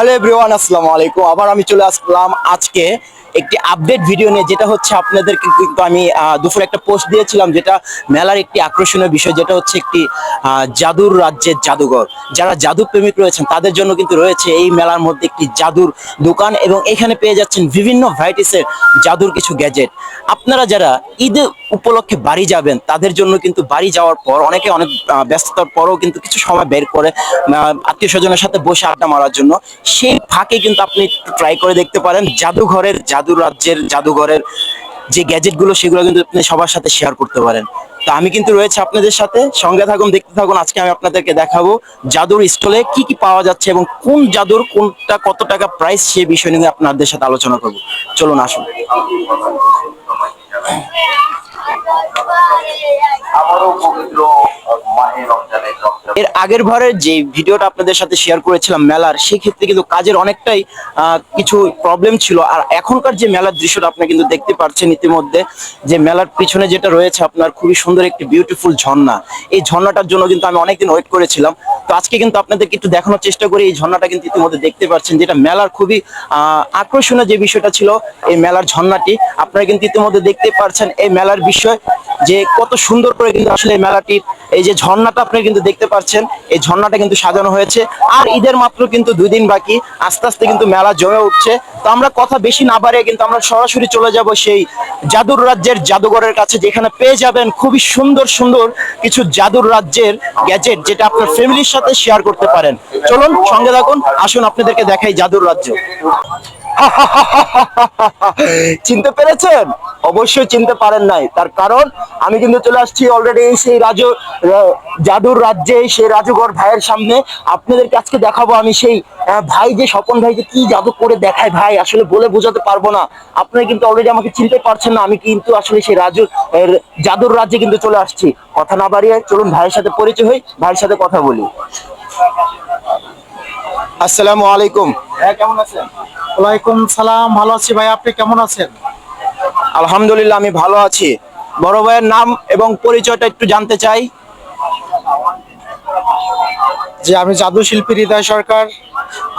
Hello everyone, আসসালামু আলাইকুম। আবার আমি চলে আসলাম আজকে একটি আপডেট ভিডিও নিয়ে, যেটা হচ্ছে আপনাদেরকে কিন্তু আমি দুপুরে একটা পোস্ট দিয়েছিলাম, যেটা মেলার একটি আকর্ষণীয় বিষয়, যেটা হচ্ছে একটি জাদুর রাজ্যের জাদুঘর। যারা জাদু প্রেমিক রয়েছেন, তাদের জন্য কিন্তু রয়েছে এই মেলার মধ্যে একটি জাদুর দোকান এবং এখানে পেয়ে যাচ্ছেন বিভিন্ন ভ্যারাইটিসের জাদুর কিছু গ্যাজেট আপনারা যারা ঈদ উপলক্ষে বাড়ি যাবেন, তাদের জন্য কিন্তু বাড়ি যাওয়ার পর, অনেকে অনেক ব্যস্ততার পরও কিন্তু কিছু সময় বের করে আত্মীয় স্বজনের সাথে বসে আড্ডা মারার জন্য সেই ফাঁকে কিন্তু আপনি ট্রাই করে দেখতে পারেন। জাদুঘরের, জাদু রাজ্যের, জাদুঘরের যে গ্যাজেটগুলো সেগুলো কিন্তু আপনি সবার সাথে শেয়ার করতে পারেন। তো আমি কিন্তু রয়েছে আপনাদের সাথে। সঙ্গে থাকুন, দেখতে থাকুন। আজকে আমি আপনাদেরকে দেখাবো জাদুর স্টলে কি কি পাওয়া যাচ্ছে এবং কোন জাদুর, কোনটা, কত টাকা প্রাইস সে বিষয় নিয়ে আপনাদের সাথে আলোচনা করব। চলুন, আসুন। আমারও পবিত্র এর আগের বারের যে ভিডিওটা আপনাদের সাথে শেয়ার করেছিলাম মেলার সেই ক্ষেত্রে কিন্তু কাজের অনেকটাই কিছু প্রবলেম ছিল। আর এখনকার যে মেলার দৃশ্যটা আপনি কিন্তু দেখতে পাচ্ছেন ইতিমধ্যে, যে মেলার পিছনে যেটা রয়েছে আপনার খুবই সুন্দর একটি বিউটিফুল ঝর্ণা। এই ঝর্ণাটার জন্য কিন্তু আমি অনেকদিন ওয়েট করেছিলাম। তো আজকে কিন্তু আপনাদেরকে একটু দেখানোর চেষ্টা করি, এই ঝর্ণাটা কিন্তু ইতিমধ্যে দেখতে পাচ্ছেন যেটা মেলার খুবই আকর্ষণীয় যে বিষয়টা ছিল এই মেলার ঝর্ণাটি। আপনারা কিন্তু ইতিমধ্যে দেখতে পাচ্ছেন এই মেলার বিষয়, যে কত সুন্দর করে কিন্তু আসলে মেলাটির এই যে ঝর্ণাটা আপনি কিন্তু দেখতে পাচ্ছেন, এই ঝর্ণাটা কিন্তু সাজানো হয়েছে। আর ঈদের মাত্র কিন্তু দুই দিন বাকি, আস্তে আস্তে কিন্তু মেলা জমে উঠছে। তো আমরা কথা বেশি না বাড়িয়ে কিন্তু আমরা সরাসরি চলে যাব সেই জাদুর রাজ্যের জাদুঘরের কাছে, যেখানে পেয়ে যাবেন খুবই সুন্দর সুন্দর কিছু জাদুর রাজ্যের গ্যাজেট, যেটা আপনার ফ্যামিলির সাথে শেয়ার করতে পারেন। চলুন, সঙ্গে থাকুন, আসুন আপনাদেরকে দেখাই জাদুর রাজ্য। চিনতে পেরেছেন? অবশ্যই চিনতে পারেন নাই। তার কারণ, আমি কিন্তু চলে আসছি অলরেডি সেই রাজু জাদুর রাজ্যে, সেই রাজুগড় ভাইয়ের সামনে। আপনাদেরকে আজকে দেখাবো আমি সেই ভাই যে, স্বপন ভাই যে কি জাদু করে দেখায় ভাই, আসলে বলে বোঝাতে পারব না। আপনারা কিন্তু অলরেডি আমাকে চিনতে পারছেন না, আমি কিন্তু আসলে সেই রাজু, এর জাদুর রাজ্যে কিন্তু চলে আসছি। কথা না বাড়িয়ে চলুন ভাইয়ের সাথে পরিচয় হই, ভাইয়ের সাথে কথা বলি। আসসালামু আলাইকুম। হ্যাঁ কেমন আছেন? ওয়ালাইকুম সালাম ভালো আছি ভাই আপনি কেমন আছেন? আলহামদুলিল্লাহ আমি ভালো আছি। বড় ভাইয়ের নাম এবং পরিচয়টা একটু জানতে চাই। যে আমি জাদু শিল্পী হৃদয় সরকার।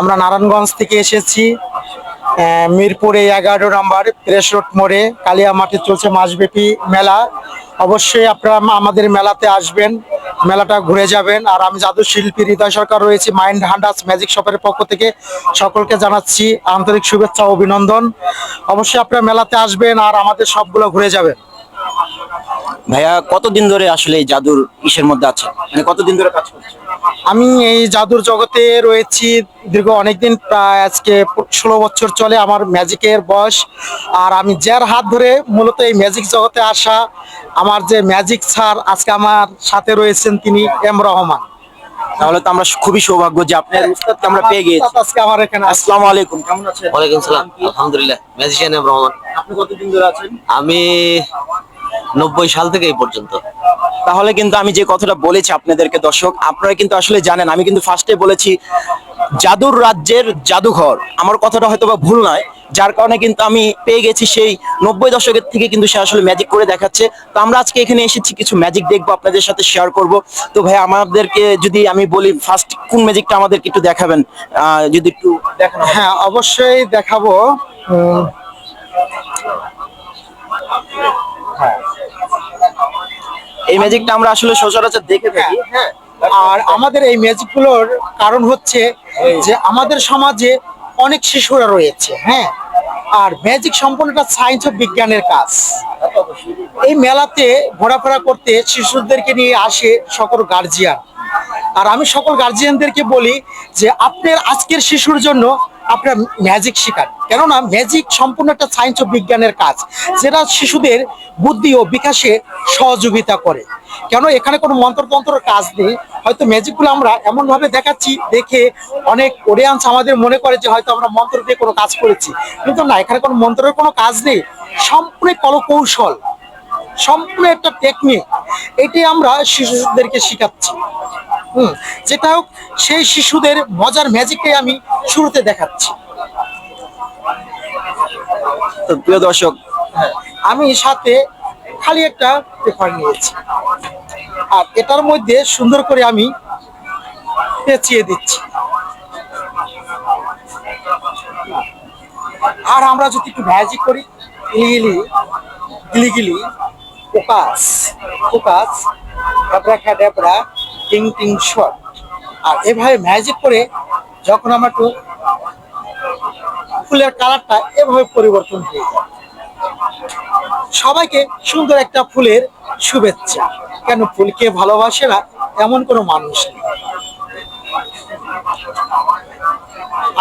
আমরা নারায়ণগঞ্জ থেকে এসেছি আহ, মিরপুরে এগারো নম্বর প্রেস রোড মোড়ে। কালিয়া মাঠে চলছে মাসব্যাপী মেলা। অবশ্যই আপনারা আমাদের মেলাতে আসবেন। মেলাটা ঘুরে যাবেন। আর আমি জাদু শিল্পী হৃদয় সরকার রয়েছি, মাইন্ড হান্ডাস ম্যাজিক শপের পক্ষ থেকে সকলকে জানাচ্ছি আন্তরিক শুভেচ্ছা অভিনন্দন। অবশ্যই আপনারা মেলাতে আসবেন আর আমাদের সবগুলো ঘুরে যাবেন। ভাইয়া কতদিন ধরে আসলে এই জাদুর ইসের মধ্যে আছে মানে কতদিন ধরে কাজ করছে আমি এই জাদুর জগতে রয়েছি দীর্ঘ অনেকদিন প্রায় আজকে ষোলো বছর চলে আমার ম্যাজিকের বয়স। আর আমি যার হাত ধরে মূলত এই ম্যাজিক জগতে আসা আমার যে ম্যাজিক স্যার আজকে আমার সাথে রয়েছেন তিনি এম রহমান। তাহলে তো আমরা খুবই সৌভাগ্য যে আপনার উস্তাদকে আমরা পেয়ে গিয়েছি। আজকে আমার এখানে। আসসালামু আলাইকুম কেমন আছেন? ওয়ালাইকুম সালাম আলহামদুলিল্লাহ ম্যাজিশিয়ান এম রহমান। আপনি কতদিন ধরে আছেন? আমি নব্বই সাল থেকে এই পর্যন্ত। তাহলে কিন্তু আমি যে কথাটা বলেছি আপনাদেরকে, দর্শক, আপনারা কিন্তু আসলে জানেন, আমি কিন্তু ফার্স্টে বলেছি, জাদুর রাজ্যের জাদুঘর। আমার কথাটা হয়তো বা ভুল নয়, যার কারণে কিন্তু আমি পেয়ে গেছি সেই নব্বই দশকের থেকে কিন্তু সে আসলে ম্যাজিক করে দেখাচ্ছে। তো আমরা আজকে এখানে এসেছি, কিছু ম্যাজিক দেখব, আপনাদের সাথে শেয়ার করব। তো ভাই, আমাদেরকে যদি আমি বলি ফার্স্ট কোন ম্যাজিকটা আমাদেরকে একটু দেখাবেন? যদি একটু দেখানো হ্যাঁ। অবশ্যই দেখাবো। এই ম্যাজিকটা আমরা আসলে সচরাচর দেখে থাকি। আর আমাদের এই ম্যাজিকগুলোর কারণ হচ্ছে যে আমাদের সমাজে অনেক শিশুরা রয়েছে হ্যাঁ? আর ম্যাজিক সম্পূর্ণটা সায়েন্স ও বিজ্ঞানের কাজ। এই মেলাতে ঘোরাফেরা করতে শিশুদেরকে নিয়ে আসে সকল গার্জিয়ান আর আমি সকল গার্জিয়ানদেরকে বলি যে আপনার আজকের শিশুর জন্য আপনার ম্যাজিক শেখান কেননা ম্যাজিক সম্পূর্ণ একটা সায়েন্স ও বিজ্ঞানের কাজ, যেটা শিশুদের বুদ্ধি ও বিকাশে সহযোগিতা করে। কেন এখানে কোনো মন্ত্রতন্ত্রের কাজ নেই, হয়তো ম্যাজিকগুলো আমরা এমন ভাবে দেখাচ্ছি, দেখে অনেক অডিয়েন্স আমাদের মনে করে যে হয়তো আমরা মন্ত্র দিয়ে কোনো কাজ করেছি। কিন্তু না, এখানে কোনো মন্ত্রের কোনো কাজ নেই, সম্পূর্ণ কলকৌশল, সম্পূর্ণ একটা টেকনিক এটি আমরা শিশুদেরকে শেখাচ্ছি। হুম যেটা হোক সেই শিশুদের মজার ম্যাজিকটাই আমি শুরুতে দেখাচ্ছি। তো প্রিয় দর্শক আমি সাথে খালি একটা পেপার নিয়েছি। আর এটার মধ্যে সুন্দর করে আমি পেঁচিয়ে দিচ্ছি। আর আমরা যদি একটু ম্যাজিক করি গিলিগিলি গিলিগিলি ফোকাস ফোকাস ডেবরা খা ডেবরা টিং টিং শট আর এভাবে ম্যাজিক করে যখন আমরা একটু ফুলের কালারটা এভাবে পরিবর্তন হয়ে যায়। সবাইকে সুন্দর একটা ফুলের শুভেচ্ছা। কেন ফুলকে ভালোবাসে না এমন কোনো মানুষ নেই।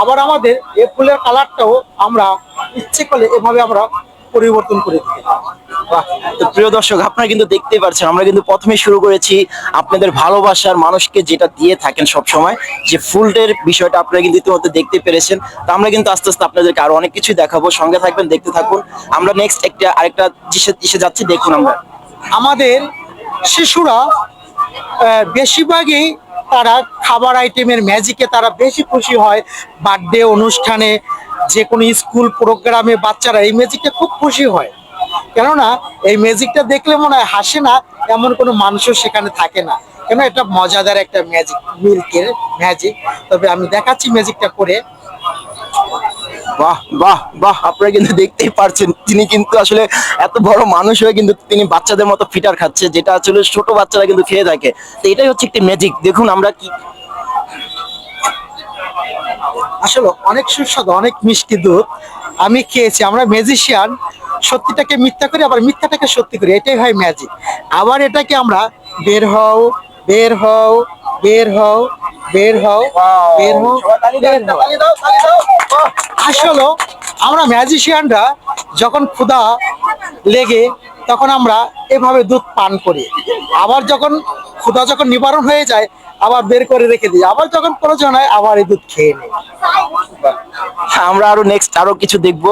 আবার আমাদের এ ফুলের কালারটাও আমরা ইচ্ছে করলে এভাবে আমরা পরিবর্তন করে বাহ, তো প্রিয় দর্শক, আপনারা কিন্তু দেখতেই পাচ্ছেন আমরা কিন্তু প্রথমে শুরু করেছি আপনাদের ভালোবাসার মানুষকে যেটা দিয়ে থাকেন সব সময় যে ফুলটের বিষয়টা আপনারা কিন্তু ইতিমধ্যে দেখতে পেরেছেন। তো আমরা কিন্তু আস্তে আস্তে আপনাদেরকে আরও অনেক কিছু দেখাবো। সঙ্গে থাকবেন, দেখতে থাকুন। আমরা নেক্সট একটা, আরেকটা জিনিসে যাচ্ছি, দেখুন আমরা। আমাদের শিশুরা বেশিরভাগই তারা খাবার আইটেমের ম্যাজিকে তারা বেশি খুশি হয়। বার্থডে অনুষ্ঠানে যে কোনো স্কুল প্রোগ্রামে বাচ্চারা এই ম্যাজিকে খুব খুশি হয়। কেননা এই ম্যাজিকটা দেখলে মনে হয় হাসে না এমন কোনো মানুষও সেখানে থাকে না। কেন এটা মজাদার একটা ম্যাজিক মিল্কের ম্যাজিক। তবে আমি দেখাচ্ছি ম্যাজিকটা করে। বাহ বাহ বাহ আপনারা কিন্তু দেখতেই পারছেন তিনি কিন্তু আসলে এত বড় মানুষ হয়ে কিন্তু তিনি বাচ্চাদের মতো ফিটার খাচ্ছে যেটা আসলে ছোট বাচ্চারা কিন্তু খেয়ে থাকে। তো এটাই হচ্ছে একটি ম্যাজিক দেখুন আমরা কি আসলে অনেক সুস্বাদু অনেক মিষ্টি দুধ। আমি খেয়েছি আমরা ম্যাজিশিয়ান। সত্যিটাকে মিথ্যা করি আবার মিথ্যাটাকে সত্যি করি। এটাই হয় ম্যাজিক আবার এটাকে আমরা বের হও বের হও বের হও বের হও বের হও বের হও। আসলে আমরা ম্যাজিশিয়ানরা যখন ক্ষুধা লেগে তখন আমরা এভাবে দুধ পান করি। আবার যখন ক্ষুধা যখন নিবারণ হয়ে যায় আবার বের করে রেখে দিই। আবার যখন প্রয়োজন হয় আবার এই দুধ খেয়ে নিই। আমরা আরও নেক্সট আরও কিছু দেখব।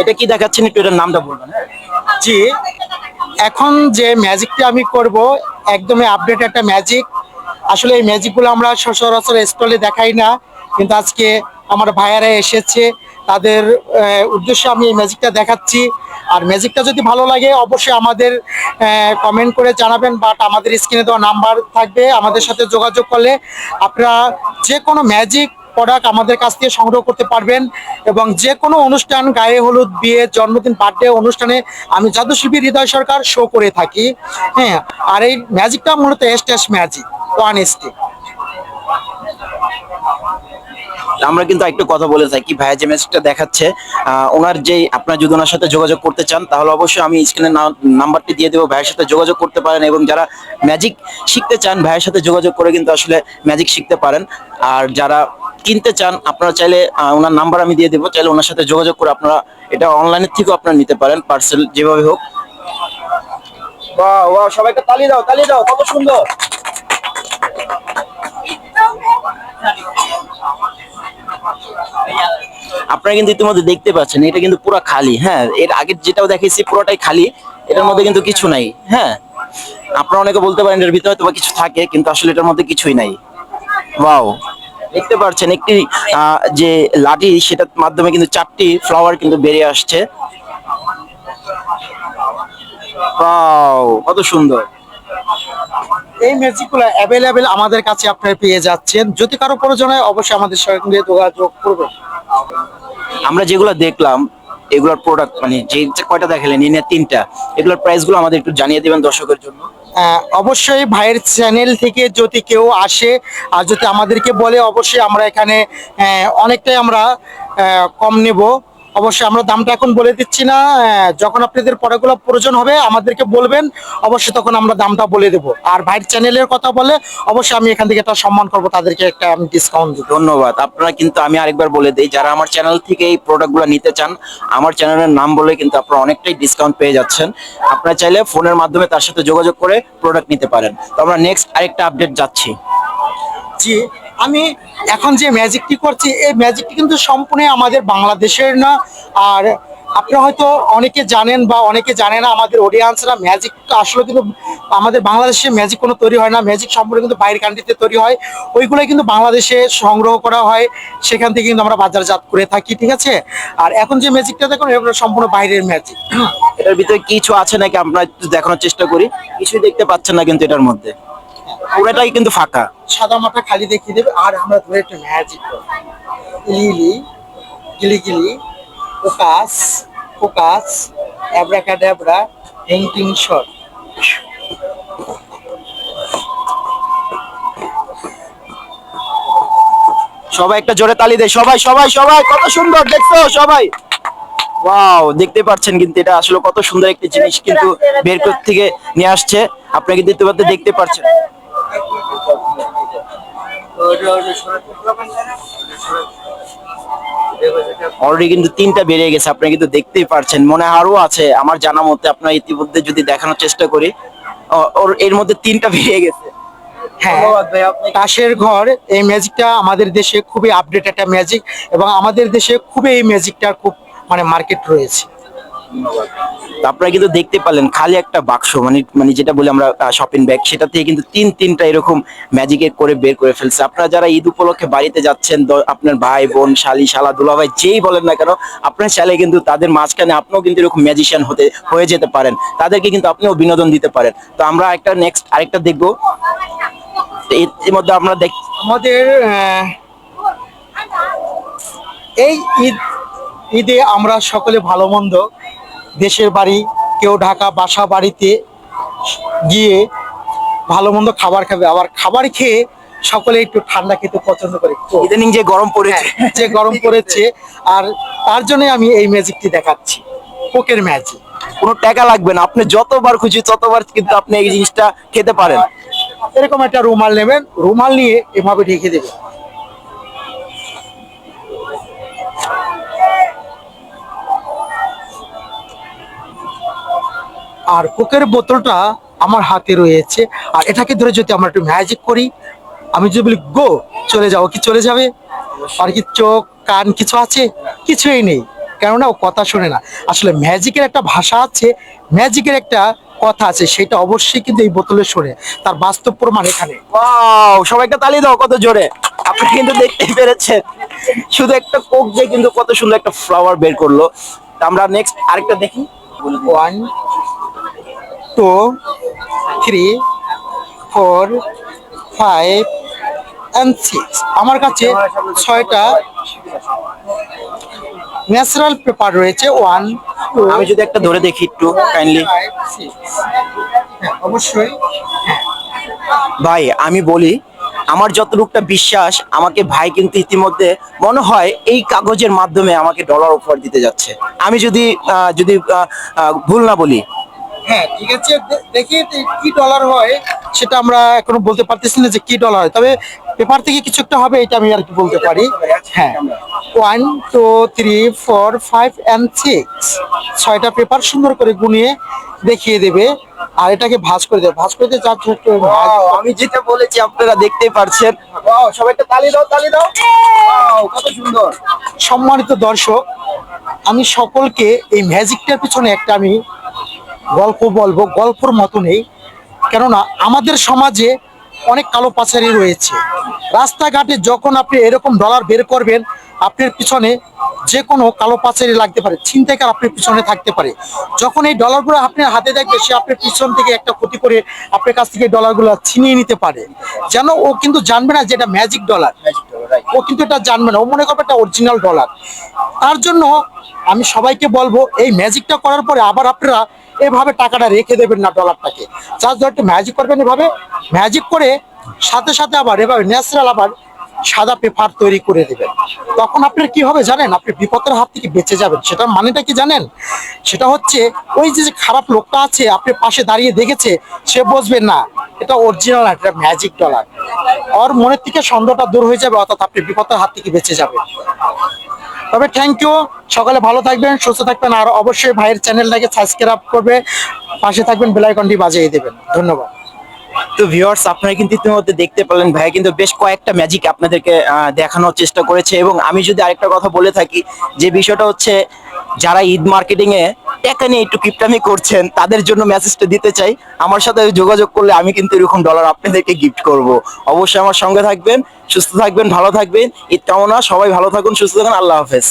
এটা কি দেখাচ্ছেন? একটু এটার নামটা বলবেন হ্যাঁ? জি, এখন যে ম্যাজিকটা আমি করব, একদমই আপডেট একটা ম্যাজিক। আসলে এই ম্যাজিকগুলো আমরা সচরাচর স্টলে দেখাই না, কিন্তু আজকে আমার ভাইয়ারা এসেছে, তাদের উদ্দেশ্যে আমি এই ম্যাজিকটা দেখাচ্ছি। আর ম্যাজিকটা যদি ভালো লাগে, অবশ্যই আমাদের কমেন্ট করে জানাবেন বাট আমাদের স্ক্রিনে দেওয়া নাম্বার থাকবে, আমাদের সাথে যোগাযোগ করলে আপনারা যে কোনো ম্যাজিক প্রোডাক্ট আমাদের কাছ থেকে সংগ্রহ করতে পারবেন এবং যে কোনো অনুষ্ঠান, গায়ে হলুদ, বিয়ে, জন্মদিন বার্থডে অনুষ্ঠানে আমি শিবির হৃদয় সরকার শো করে থাকি। হ্যাঁ আর এই ম্যাজিকটা মূলত এস্টেস ম্যাজিক ওয়ান স্টিক আমরা কিন্তু একটু কথা বলে থাকি ভাইয়া যে মেসেজটা দেখাচ্ছে ওনার যে আপনার যদি ওনার সাথে যোগাযোগ করতে চান, তাহলে অবশ্যই আমি স্ক্রিনে নাম্বারটি দিয়ে দেবো। ভাইয়ের সাথে যোগাযোগ করতে পারেন এবং যারা ম্যাজিক শিখতে চান, ভাইয়ের সাথে যোগাযোগ করে কিন্তু আসলে ম্যাজিক শিখতে পারেন। আর যারা কিনতে চান আপনারা চাইলে ওনার নাম্বার আমি দিয়ে দেবো। চাইলে ওনার সাথে যোগাযোগ করে আপনারা এটা অনলাইনের থেকেও আপনারা নিতে পারেন পার্সেল যেভাবে হোক। সবাইকে তালি দাও তালি দাও কত সুন্দর। আপনারা কিন্তু ইতিমধ্যে দেখতে পাচ্ছেন এটা কিন্তু পুরো খালি হ্যাঁ। এর আগে যেটাও দেখেছি পুরোটাই খালি। এটার মধ্যে কিন্তু কিছু নাই হ্যাঁ। আপনারা অনেকে বলতে পারেন এর ভিতরে হয়তো কিছু থাকে কিন্তু আসলে এটার মধ্যে কিছুই নাই। ওয়াও। দেখতে পাচ্ছেন একটি যে লাঠি সেটার মাধ্যমে কিন্তু চারটি ফ্লাওয়ার কিন্তু বেরিয়ে আসছে। কত সুন্দর। এই ম্যাজিকগুলো অ্যাভেলেবেল আমাদের কাছে আপনারা পেয়ে যাচ্ছেন। যদি কারও প্রয়োজন হয় অবশ্যই আমাদের সঙ্গে যোগাযোগ করবেন। আমরা যেগুলো দেখলাম এগুলোর প্রোডাক্ট মানে যে কয়টা দেখালেন এই নিয়ে তিনটা এগুলোর প্রাইসগুলো আমাদের একটু জানিয়ে দিবেন দর্শকের জন্য। অবশ্যই ভাইয়ের চ্যানেল থেকে যদি কেউ আসে আর যদি আমাদেরকে বলে, অবশ্যই আমরা এখানে অনেকটাই আমরা কম নেব। অবশ্যই আমরা দামটা এখন বলে দিচ্ছি না। যখন আপনাদের পড়াগুলো প্রয়োজন হবে আমাদেরকে বলবেন অবশ্যই তখন আমরা দামটা বলে দেব। আর ভাইয়ের চ্যানেলের কথা বলে অবশ্যই আমি এখান থেকে একটা সম্মান করব তাদেরকে একটা আমি ডিসকাউন্ট দেবো। ধন্যবাদ। আপনারা কিন্তু আমি আরেকবার বলে দিই যারা আমার চ্যানেল থেকে এই প্রোডাক্টগুলো নিতে চান আমার চ্যানেলের নাম বলে কিন্তু আপনারা অনেকটাই ডিসকাউন্ট পেয়ে যাচ্ছেন। আপনারা চাইলে ফোনের মাধ্যমে তার সাথে যোগাযোগ করে প্রোডাক্ট নিতে পারেন। তো আমরা নেক্সট আরেকটা আপডেট যাচ্ছি। জি আমি এখন যে ম্যাজিকটি করছি, এই ম্যাজিকটি কিন্তু সম্পূর্ণ আমাদের বাংলাদেশের না। আর আপনারা হয়তো অনেকে জানেন বা অনেকে জানে না আমাদের অডিয়েন্সরা ম্যাজিক আসলে কিন্তু আমাদের বাংলাদেশে ম্যাজিক কোনো তৈরি হয় না। ম্যাজিক সম্পূর্ণ কিন্তু বাইরের কান্ট্রিতে তৈরি হয়। ওইগুলো কিন্তু বাংলাদেশে সংগ্রহ করা হয়। সেখান থেকে কিন্তু আমরা বাজারজাত করে থাকি, ঠিক আছে? আর এখন যে ম্যাজিকটা দেখুন এগুলো সম্পূর্ণ বাইরের ম্যাজিক এটার ভিতরে কিছু আছে নাকি? আমরা একটু দেখানোর চেষ্টা করি। কিছুই দেখতে পাচ্ছেন না কিন্তু এটার মধ্যে। পুরোটাই কিন্তু ফাঁকা। সাদা মাথা খালি দেখিয়ে দেবে আর আমরা ধরে একটা ম্যাজিক ইলিলি গিলিগিলি ফোকাস ফোকাস অ্যাব্রাকাডাব্রা হিংটিং শট সবাই একটা জোরে তালি দেয়। সবাই সবাই সবাই কত সুন্দর দেখছ সবাই? ওয়াও দেখতে পাচ্ছেন কিন্তু এটা আসলে কত সুন্দর একটি জিনিস কিন্তু বের করতে থেকে নিয়ে আসছে। আপনারা কিন্তু ইতিমধ্যে দেখতে পাচ্ছেন। অলরেডি কিন্তু তিনটা বেরিয়ে গেছে আপনি কিন্তু দেখতেই পারছেন। মনে আরও আছে আমার জানা মতে আপনার ইতিমধ্যে যদি দেখানোর চেষ্টা করি ওর এর মধ্যে তিনটা বেরিয়ে গেছে। হ্যাঁ তাসের ঘর এই ম্যাজিকটা আমাদের দেশে খুবই আপডেট একটা ম্যাজিক এবং আমাদের দেশে খুবই এই ম্যাজিকটার খুব মানে মার্কেট রয়েছে। আপনারা কিন্তু দেখতে পারলেন, খালি একটা বাক্স মানে মানে যেটা বলি আমরা শপিং ব্যাগ সেটা থেকে কিন্তু তিন, তিনটা এরকম ম্যাজিকের করে বের করে ফেলছে। আপনারা যারা ঈদ উপলক্ষে বাড়িতে যাচ্ছেন আপনার ভাই, বোন, শালি, শালা, দুলা ভাই, যেই বলেন না কেন, আপনার চাইলে কিন্তু তাদের মাঝখানে আপনিও কিন্তু এরকম ম্যাজিশিয়ান হতে, হয়ে যেতে পারেন। তাদেরকে কিন্তু আপনিও বিনোদন দিতে পারেন। তো আমরা একটা নেক্সট আরেকটা দেখব। এর মধ্যে আমরা দেখ, আমাদের এই ঈদ, ঈদে আমরা সকলে ভালো মন্দ দেশের বাড়ি কেউ ঢাকা বাসা বাড়িতে গিয়ে ভালো মন্দ খাবার খাবে। আবার খাবার খেয়ে সকলে একটু ঠান্ডা খেতে পছন্দ করে। ইদানিং যে গরম পড়েছে। যে গরম পড়েছে। আর তার জন্য আমি এই ম্যাজিকটি দেখাচ্ছি। কোকের ম্যাজিক। কোনো টাকা লাগবে না। আপনি যতবার খুশি ততবার কিন্তু আপনি এই জিনিসটা খেতে পারেন। এরকম একটা রুমাল নেবেন। রুমাল নিয়ে এভাবে ঢেকে দেবেন। আর কোকের বোতলটা আমার হাতে রয়েছে। আর এটাকে ধরে যদি আমরা একটু ম্যাজিক করি আমি যদি বলি গো চলে যাও। কি চলে যাবে? আর কি চোখ কান কিছু আছে? কিছুই নেই। কেননা ও কথা শোনে না। আসলে ম্যাজিকের একটা ভাষা আছে ম্যাজিকের একটা কথা আছে সেটা অবশ্যই কিন্তু এই বোতলে শোনে। তার বাস্তব প্রমাণ এখানে। সবাইকে তালি দাও কত জোরে। আপনি কিন্তু দেখতেই পেরেছেন। শুধু একটা কোক দিয়ে কিন্তু কত সুন্দর একটা ফ্লাওয়ার বের করল। তা আমরা নেক্সট আরেকটা দেখি। One two three four five and six আমার কাছে ছয়টা ন্যাচারাল পেপার রয়েছে। ওয়ান আমি যদি একটা ধরে দেখি একটু কাইন্ডলি হ্যাঁ, অবশ্যই। ভাই আমি বলি আমার যতটুকটা বিশ্বাস আমাকে ভাই কিন্তু ইতিমধ্যে মনে হয় এই কাগজের মাধ্যমে আমাকে ডলার উপহার দিতে যাচ্ছে। আমি যদি যদি ভুল না বলি হ্যাঁ ঠিক আছে। দেখি কি ডলার হয় সেটা আমরা এখনও বলতে পারতেছি না যে কি ডলার হয়। তবে পেপার থেকে কিছু একটা হবে এটা আমি আর কি বলতে পারি। হ্যাঁ। One two three four five and six ছয়টা পেপার সুন্দর করে গুনিয়ে দেখিয়ে দেবে। আর এটাকে ভাঁজ করে দেবে। ভাঁজ করে দিয়ে ছোট্ট আমি যেটা বলেছি আপনারা দেখতেই পারছেন। Wow, সবাইকে তালি দাও তালি দাও। কত সুন্দর। সম্মানিত দর্শক আমি সকলকে এই ম্যাজিকটার পিছনে একটা আমি গল্প বলব, গল্পর মতো নেই। কেননা আমাদের সমাজে অনেক কালো পাচারি রয়েছে। রাস্তাঘাটে যখন আপনি এরকম ডলার বের করবেন, আপনার পিছনে যে কোনো কালো পাচারি লাগতে পারে ছিনতাইকার আপনার পিছনে থাকতে পারে। যখন এই ডলারগুলো আপনার হাতে দেখবে সে আপনার পিছন থেকে একটা ক্ষতি করে আপনার কাছ থেকে ডলারগুলো ছিনিয়ে নিতে পারে। যেন ও কিন্তু জানবে না যে এটা ম্যাজিক ডলার ও কিন্তু এটা জানবে না। ও মনে করবে এটা অরিজিনাল ডলার তার জন্য আমি সবাইকে বলব এই ম্যাজিকটা করার পরে আবার আপনারা এভাবে টাকাটা রেখে দেবেন না ডলারটাকে জাস্ট ধর একটু ম্যাজিক করবেন এভাবে। ম্যাজিক করে সাথে সাথে আবার এভাবে ন্যাচারাল আবার সাদা পেপার তৈরি করে দেবেন। তখন আপনার কি হবে জানেন? আপনি বিপদের হাত থেকে বেঁচে যাবেন। সেটার মানেটা কি জানেন? সেটা হচ্ছে ওই যে যে খারাপ লোকটা আছে, আপনি পাশে দাঁড়িয়ে দেখেছে, সে বসবে না। এটা অরিজিনাল একটা ম্যাজিক ডলার ওর মনের থেকে সন্দেহটা দূর হয়ে যাবে, অর্থাৎ আপনি বিপদের হাত থেকে বেঁচে যাবেন। তবে থ্যাংক ইউ সকালে ভালো থাকবেন, সুস্থ থাকবেন, আর অবশ্যই ভাইয়ের চ্যানেলটাকে সাবস্ক্রাইব করবে। পাশে থাকবেন বেলাইকনটি বাজিয়ে দেবেন। ধন্যবাদ। তো ভিউয়ার্স আপনারা কিন্তু ইতিমধ্যে দেখতে পেলেন ভাই কিন্তু বেশ কয়েকটা ম্যাজিক আপনাদেরকে দেখানোর চেষ্টা করেছে। এবং আমি যদি আরেকটা কথা বলে থাকি, যে বিষয়টা হচ্ছে, যারা ঈদ মার্কেটিং এ টাকা নিয়ে একটু কিপটামি করছেন, তাদের জন্য মেসেজটা দিতে চাই। আমার সাথে যোগাযোগ করলে আমি কিন্তু এরকম ডলার আপনাদেরকে গিফট করব। অবশ্যই আমার সঙ্গে থাকবেন, সুস্থ থাকবেন, ভালো থাকবেন। ঈদ কামনা, সবাই ভালো থাকুন, সুস্থ থাকুন, আল্লাহ হাফেজ।